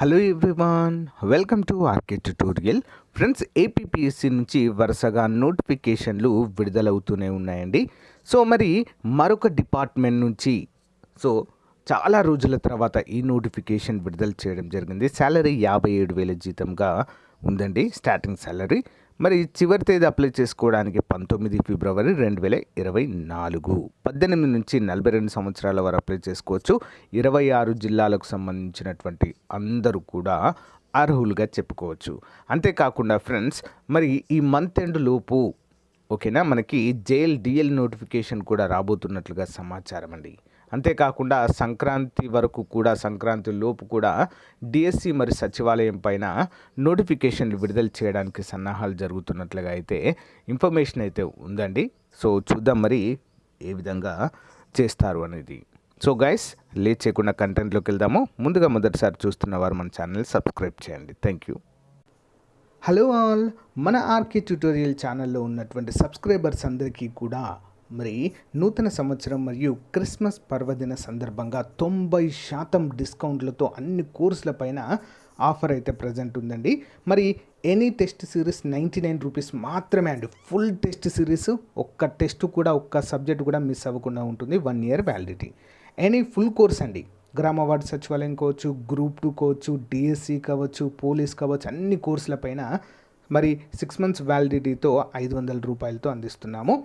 Hello everyone welcome to RK tutorial friends APPSC నుంచి వరుసగా నోటిఫికేషన్లు విడుదలవుతూనే ఉన్నాయండి. సో మరి మరొక డిపార్ట్మెంట్ నుంచి సో చాలా రోజుల తర్వాత ఈ నోటిఫికేషన్ విడుదల చేయడం జరిగింది. శాలరీ యాభై ఏడు వేల జీతంగా ఉందండి స్టార్టింగ్ శాలరీ మరి చివరి తేదీ అప్లై చేసుకోవడానికి పంతొమ్మిది ఫిబ్రవరి రెండు వేల ఇరవై నాలుగు. పద్దెనిమిది నుంచి నలభై రెండు సంవత్సరాల వరకు అప్లై చేసుకోవచ్చు. ఇరవై ఆరు జిల్లాలకు సంబంధించినటువంటి అందరూ కూడా అర్హులుగా చెప్పుకోవచ్చు. అంతేకాకుండా ఫ్రెండ్స్ మరి ఈ మంత్ ఎండ్ లోపు ఓకేనా మనకి జైల్ డిఎల్ నోటిఫికేషన్ కూడా రాబోతున్నట్లుగా సమాచారం అండి. అంతేకాకుండా సంక్రాంతి వరకు కూడా సంక్రాంతి లోపు కూడా డిఎస్సి మరి సచివాలయం పైన నోటిఫికేషన్లు విడుదల చేయడానికి సన్నాహాలు జరుగుతున్నట్లుగా అయితే ఇన్ఫర్మేషన్ అయితే ఉందండి. సో చూద్దాం మరి ఏ విధంగా చేస్తారు అనేది. సో గైస్ లేట్ చేయకుండా కంటెంట్లోకి వెళ్దాము. ముందుగా మొదటిసారి చూస్తున్న వారు మన ఛానల్ సబ్స్క్రైబ్ చేయండి. థ్యాంక్ యూ హలో ఆల్ మన ఆర్కే ట్యూటోరియల్ ఛానల్లో ఉన్నటువంటి సబ్స్క్రైబర్స్ అందరికీ కూడా మరి నూతన సంవత్సరం మరియు క్రిస్మస్ పర్వదిన సందర్భంగా తొంభై శాతం డిస్కౌంట్లతో అన్ని కోర్సుల పైన ఆఫర్ అయితే ప్రజెంట్ ఉందండి. మరి any test series ninety nine rupees మాత్రమే అండి. ఫుల్ టెస్ట్ సిరీస్ ఒక్క టెస్ట్ కూడా ఒక్క సబ్జెక్ట్ కూడా మిస్ అవ్వకుండా ఉంటుంది. One year validity. Any full course అండి. గ్రామ వార్డు సచివాలయం కావచ్చు గ్రూప్ టూ కావచ్చు డిఎస్సి కావచ్చు పోలీస్ కావచ్చు అన్ని కోర్సులపైన మరి సిక్స్ మంత్స్ వ్యాలిడిటీతో ఐదు వందల రూపాయలతో అందిస్తున్నాము.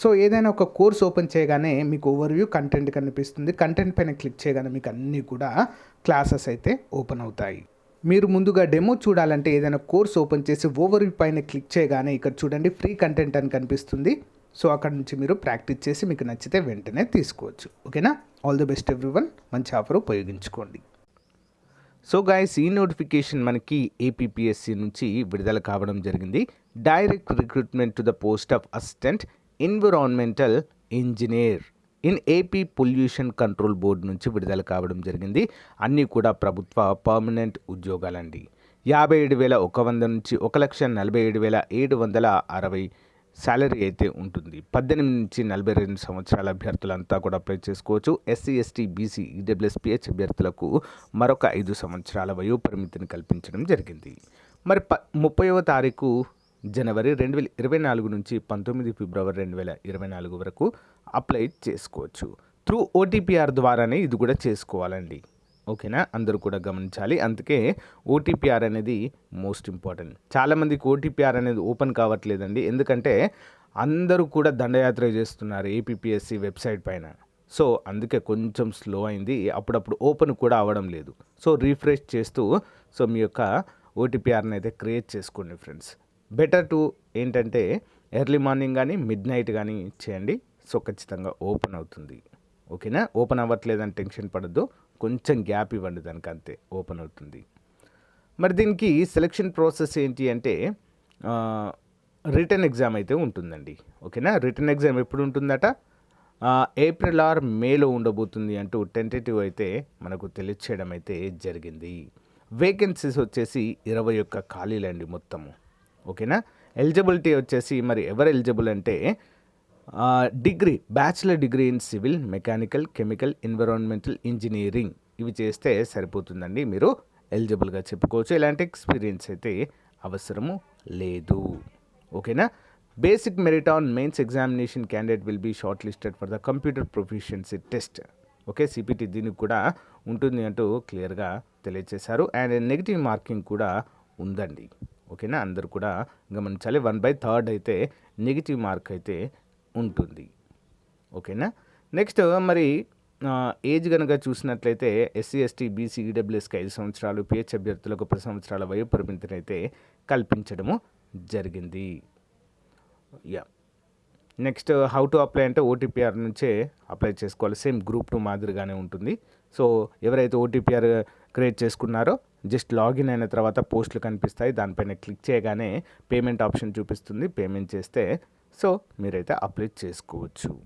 సో ఏదైనా ఒక కోర్స్ ఓపెన్ చేయగానే మీకు ఓవర్వ్యూ కంటెంట్ కనిపిస్తుంది. కంటెంట్ పైన క్లిక్ చేయగానే మీకు అన్నీ కూడా క్లాసెస్ అయితే ఓపెన్ అవుతాయి. మీరు ముందుగా డెమో చూడాలంటే ఏదైనా కోర్స్ ఓపెన్ చేసి ఓవర్వ్యూ పైన క్లిక్ చేయగానే ఇక్కడ చూడండి ఫ్రీ కంటెంట్ అని కనిపిస్తుంది. సో అక్కడ నుంచి మీరు ప్రాక్టీస్ చేసి మీకు నచ్చితే వెంటనే తీసుకోవచ్చు. ఓకేనా? ఆల్ ది బెస్ట్ ఎవ్రీవన్ మంచి ఆఫర్ ఉపయోగించుకోండి. సో గాయస్ ఈ నోటిఫికేషన్ మనకి ఏపీపీఎస్సీ నుంచి విడుదల కావడం జరిగింది. Direct recruitment to the post of assistant environmental engineer in AP pollution control board నుంచి విడుదల కావడం జరిగింది. అన్నీ కూడా ప్రభుత్వ పర్మనెంట్ ఉద్యోగాలండి. యాభై ఏడు వేల ఒక వంద నుంచి ఒక లక్ష నలభై ఏడు వేల ఏడు వందల అరవై శాలరీ అయితే ఉంటుంది. పద్దెనిమిది నుంచి నలభై రెండు సంవత్సరాల అభ్యర్థులంతా కూడా అప్లై చేసుకోవచ్చు. SC ST BC EWS PH అభ్యర్థులకు మరొక ఐదు సంవత్సరాల వయో పరిమితిని కల్పించడం జరిగింది. మరి ప ముప్పైవ తారీఖు జనవరి రెండు వేల ఇరవై నాలుగు నుంచి పంతొమ్మిది ఫిబ్రవరి రెండు వేల ఇరవై నాలుగు వరకు అప్లై చేసుకోవచ్చు. త్రూ ఓటీపీఆర్ ద్వారానే ఇది కూడా చేసుకోవాలండి. ఓకేనా? అందరూ కూడా గమనించాలి. అందుకే ఓటీపీఆర్ అనేది మోస్ట్ ఇంపార్టెంట్. చాలామందికి ఓటీపీఆర్ అనేది ఓపెన్ కావట్లేదండి. ఎందుకంటే అందరూ కూడా దండయాత్ర చేస్తున్నారు ఏపీపీఎస్సి వెబ్సైట్ పైన. సో అందుకే కొంచెం స్లో అయింది. అప్పుడప్పుడు ఓపెన్ కూడా అవ్వడం లేదు. సో రీఫ్రెష్ చేస్తూ సో మీ యొక్క ఓటీపీఆర్ని అయితే క్రియేట్ చేసుకోండి ఫ్రెండ్స్. బెటర్ టు ఏంటంటే ఎర్లీ మార్నింగ్ కానీ మిడ్ నైట్ కానీ చేయండి. సో ఖచ్చితంగా ఓపెన్ అవుతుంది. ఓకేనా? ఓపెన్ అవ్వట్లేదని టెన్షన్ పడద్దు. కొంచెం గ్యాప్ ఇవ్వండి దానికి అంతే ఓపెన్ అవుతుంది. మరి దీనికి సెలక్షన్ ప్రాసెస్ ఏంటి అంటే రిటర్న్ ఎగ్జామ్ అయితే ఉంటుందండి. ఓకేనా? రిటర్న్ ఎగ్జామ్ ఎప్పుడు ఉంటుందట? ఏప్రిల్ ఆర్ మేలో ఉండబోతుంది అంటూ టెంటేటివ్ అయితే మనకు తెలియచేయడం అయితే జరిగింది. వేకెన్సీస్ వచ్చేసి ఇరవై ఒక్క ఖాళీలండి మొత్తము. ఓకేనా? ఎలిజిబిలిటీ వచ్చేసి మరి ఎవరు ఎలిజిబుల్ అంటే degree bachelor degree in civil mechanical chemical environmental engineering. ఇవి చేస్తే సరిపోతుందండి మీరు ఎలిజిబుల్గా చెప్పుకోవచ్చు. ఎలాంటి ఎక్స్పీరియన్స్ అయితే అవసరము లేదు. ఓకేనా? Basic merit on mains examination candidate will be shortlisted for the computer proficiency test. Okay? CPT దీనికి కూడా ఉంటుంది అంటూ క్లియర్గా తెలియజేశారు. అండ్ నెగిటివ్ మార్కింగ్ కూడా ఉందండి. ఓకేనా? అందరు కూడా గమనించాలి. వన్ బై థర్డ్ అయితే నెగిటివ్ మార్క్ అయితే ఉంటుంది. ఓకేనా? నెక్స్ట్ మరి ఏజ్ కనుక చూసినట్లయితే ఎస్సీ ఎస్టీ బీసీ ఈడబ్ల్యూఎస్కి ఐదు సంవత్సరాలు పిహెచ్ అభ్యర్థులకు పది సంవత్సరాల వయో పరిమితిని అయితే కల్పించడము జరిగింది. Yeah. Next how to apply అంటే ఓటీపీఆర్ నుంచే అప్లై చేసుకోవాలి. సేమ్ గ్రూప్ టూ మాదిరిగానే ఉంటుంది. సో ఎవరైతే ఓటీపీఆర్ క్రియేట్ చేసుకున్నారో జస్ట్ లాగిన్ అయిన తర్వాత పోస్టులు కనిపిస్తాయి దానిపైన క్లిక్ చేయగానే పేమెంట్ ఆప్షన్ చూపిస్తుంది పేమెంట్ చేస్తే సో మీరైతే అప్లై చేసుకోవచ్చు.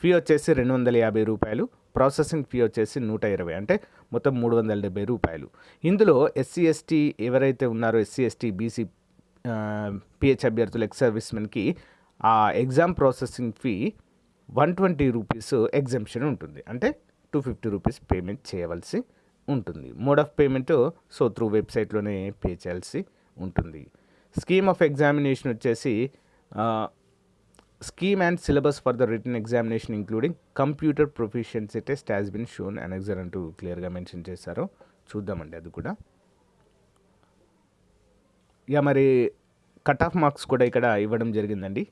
ఫీ వచ్చేసి రెండు వందల యాభై రూపాయలు ప్రాసెసింగ్ ఫీ వచ్చేసి నూట ఇరవై అంటే మొత్తం మూడు వందల డెబ్బై రూపాయలు. ఇందులో ఎస్సీ ఎస్టీ ఎవరైతే ఉన్నారో ఎస్సీ ఎస్టీ బీసీ పిహెచ్ అభ్యర్థులు ఎక్స్ సర్వీస్మెన్కి ఆ exam processing fee one twenty rupees exemption ఉంటుంది. అంటే టూ ఫిఫ్టీ రూపీస్ పేమెంట్ చేయవలసి ఉంటుంది. Mode of payment so through వెబ్సైట్లోనే pay చేయాల్సి ఉంటుంది. స్కీమ్ ఆఫ్ ఎగ్జామినేషన్ వచ్చేసి scheme and syllabus for the written examination including computer proficiency test has been shown annexure అంటూ క్లియర్గా mention చేశారు. చూద్దామండి అది కూడా. ఇక మరి కట్ ఆఫ్ మార్క్స్ కూడా ఇక్కడ ఇవ్వడం జరిగిందండి.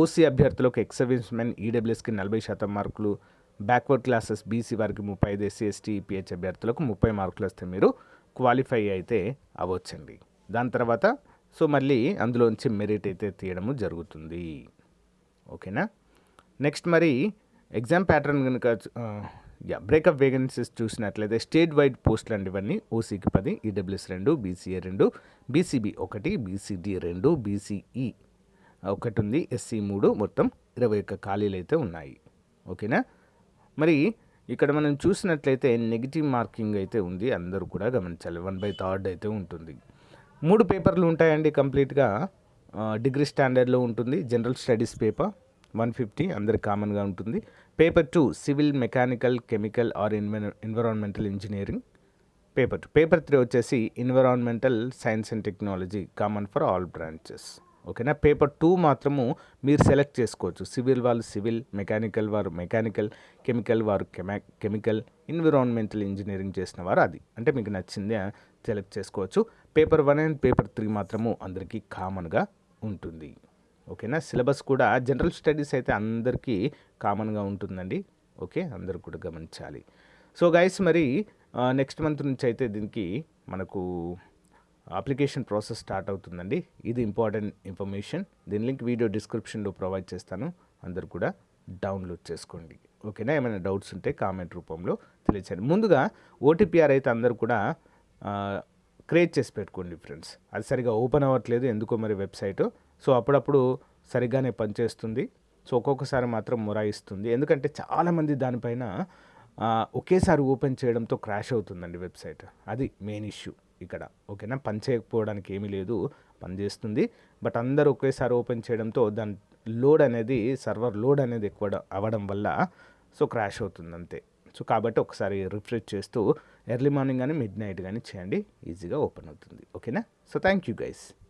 ఓసీ అభ్యర్థులకు ఎక్స్ మెన్ ఈడబ్ల్యూఎస్కి నలభై శాతం మార్కులు బ్యాక్వర్డ్ క్లాసెస్ బీసీ వారికి ముప్పై ఐదు ఎస్సీ ఎస్టీ ఈపీహెచ్ అభ్యర్థులకు ముప్పై మార్కులు వస్తే మీరు క్వాలిఫై అయితే అవ్వచ్చండి. దాని తర్వాత సో మళ్ళీ అందులోంచి మెరిట్ అయితే తీయడము జరుగుతుంది. ఓకేనా? నెక్స్ట్ మరి ఎగ్జామ్ ప్యాటర్న్ కనుక యా బ్రేకప్ వేకెన్సీస్ చూసినట్లయితే స్టేట్ వైడ్ పోస్టులు అండి ఇవన్నీ ఓసీకి పది ఈడబ్ల్యూఎస్ రెండు బీసీఏ రెండు బీసీబీ ఒకటి బీసీడీ రెండు బీసీఈ ఒకటి ఉంది ఎస్సీ మూడు మొత్తం ఇరవై ఒక్క ఖాళీలు అయితే ఉన్నాయి. ఓకేనా? మరి ఇక్కడ మనం చూసినట్లయితే నెగిటివ్ మార్కింగ్ అయితే ఉంది అందరూ కూడా గమనించాలి. వన్ బై థర్డ్ అయితే ఉంటుంది. మూడు పేపర్లు ఉంటాయండి కంప్లీట్గా. డిగ్రీ స్టాండర్డ్లో ఉంటుంది. General studies paper one fifty అందరికి కామన్గా ఉంటుంది. Paper two civil mechanical chemical or ఇన్వెన్ environmental engineering paper two. Paper three వచ్చేసి environmental science and technology common for all branches. ఓకేనా? పేపర్ టూ మాత్రము మీరు సెలెక్ట్ చేసుకోవచ్చు. సివిల్ వాళ్ళు సివిల్ మెకానికల్ వారు మెకానికల్ కెమికల్ వారు కెమా కెమికల్ ఎన్విరాన్మెంటల్ ఇంజనీరింగ్ చేసిన వారు అది. అంటే మీకు నచ్చింది సెలెక్ట్ చేసుకోవచ్చు. Paper one and paper three మాత్రము అందరికీ కామన్గా ఉంటుంది. ఓకేనా? సిలబస్ కూడా జనరల్ స్టడీస్ అయితే అందరికీ కామన్గా ఉంటుందండి. ఓకే? అందరూ కూడా గమనించాలి. సో గైస్ మరి నెక్స్ట్ మంత్ నుంచి అయితే దీనికి మనకు అప్లికేషన్ ప్రాసెస్ స్టార్ట్ అవుతుందండి. ఇది ఇంపార్టెంట్ ఇన్ఫర్మేషన్. దీని లింక్ వీడియో డిస్క్రిప్షన్లో ప్రొవైడ్ చేస్తాను. అందరు కూడా డౌన్లోడ్ చేసుకోండి. ఓకేనా? ఏమైనా డౌట్స్ ఉంటే కామెంట్ రూపంలో తెలియచేయండి. ముందుగా ఓటీపీఆర్ అయితే అందరు కూడా క్రియేట్ చేసి పెట్టుకోండి ఫ్రెండ్స్. అది సరిగా ఓపెన్ అవ్వట్లేదు. ఎందుకో మరి వెబ్సైట్. సో అప్పుడప్పుడు సరిగ్గానే పనిచేస్తుంది. సో ఒక్కొక్కసారి మాత్రం మొరాయిస్తుంది. ఎందుకంటే చాలామంది దానిపైన ఒకేసారి ఓపెన్ చేయడంతో క్రాష్ అవుతుందండి వెబ్సైట్. అది మెయిన్ ఇష్యూ. ఇక్కడ. ఓకేనా? పని చేయకపోవడానికి ఏమీ లేదు. పని చేస్తుంది. బట్ అందరూ ఒకేసారి ఓపెన్ చేయడంతో దాని లోడ్ అనేది సర్వర్ లోడ్ అనేది ఎక్కువ అవ్వడం వల్ల సో క్రాష్ అవుతుంది అంతే. సో కాబట్టి ఒకసారి రిఫ్రెష్ చేస్తూ ఎర్లీ మార్నింగ్ కానీ మిడ్ నైట్ కానీ చేయండి. ఈజీగా ఓపెన్ అవుతుంది. ఓకేనా? So thank you guys.